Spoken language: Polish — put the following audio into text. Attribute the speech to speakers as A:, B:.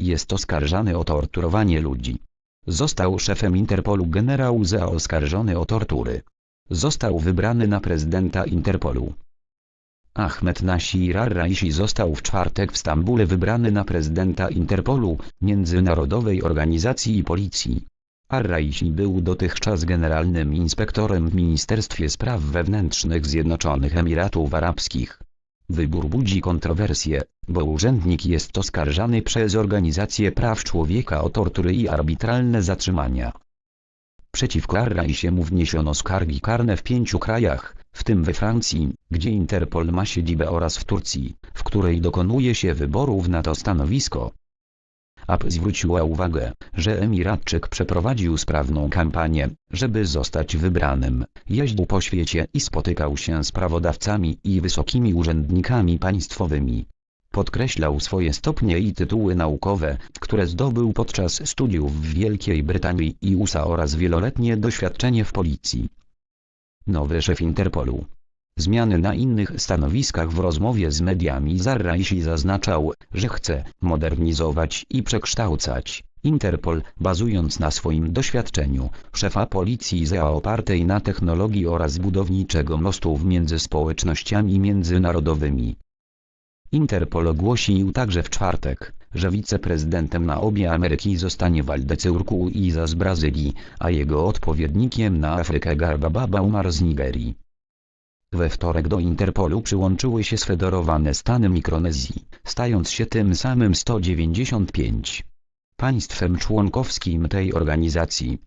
A: Jest oskarżany o torturowanie ludzi. Został szefem Interpolu generał Zea oskarżony o tortury. Został wybrany na prezydenta Interpolu. Ahmed Nasir al-Raisi został w czwartek w Stambule wybrany na prezydenta Interpolu, międzynarodowej organizacji policji. Al-Raisi był dotychczas generalnym inspektorem w Ministerstwie Spraw Wewnętrznych Zjednoczonych Emiratów Arabskich. Wybór budzi kontrowersje, bo urzędnik jest oskarżany przez organizacje praw człowieka o tortury i arbitralne zatrzymania. Przeciwko Al-Raisiemu wniesiono skargi karne w pięciu krajach, w tym we Francji, gdzie Interpol ma siedzibę oraz w Turcji, w której dokonuje się wyborów na to stanowisko. AP zwróciła uwagę, że Emiratczyk przeprowadził sprawną kampanię, żeby zostać wybranym, jeździł po świecie i spotykał się z prawodawcami i wysokimi urzędnikami państwowymi. Podkreślał swoje stopnie i tytuły naukowe, które zdobył podczas studiów w Wielkiej Brytanii i USA oraz wieloletnie doświadczenie w policji. Nowy szef Interpolu. Zmiany na innych stanowiskach w rozmowie z mediami Zarraisi zaznaczał, że chce modernizować i przekształcać Interpol, bazując na swoim doświadczeniu szefa policji ZEA opartej na technologii oraz budowniczego mostów między społecznościami międzynarodowymi. Interpol ogłosił także w czwartek, że wiceprezydentem na obie Ameryki zostanie Waldece Urquiza z Brazylii, a jego odpowiednikiem na Afrykę Garbaba Umar z Nigerii. We wtorek do Interpolu przyłączyły się sfederowane Stany Mikronezji, stając się tym samym 195 państwem członkowskim tej organizacji.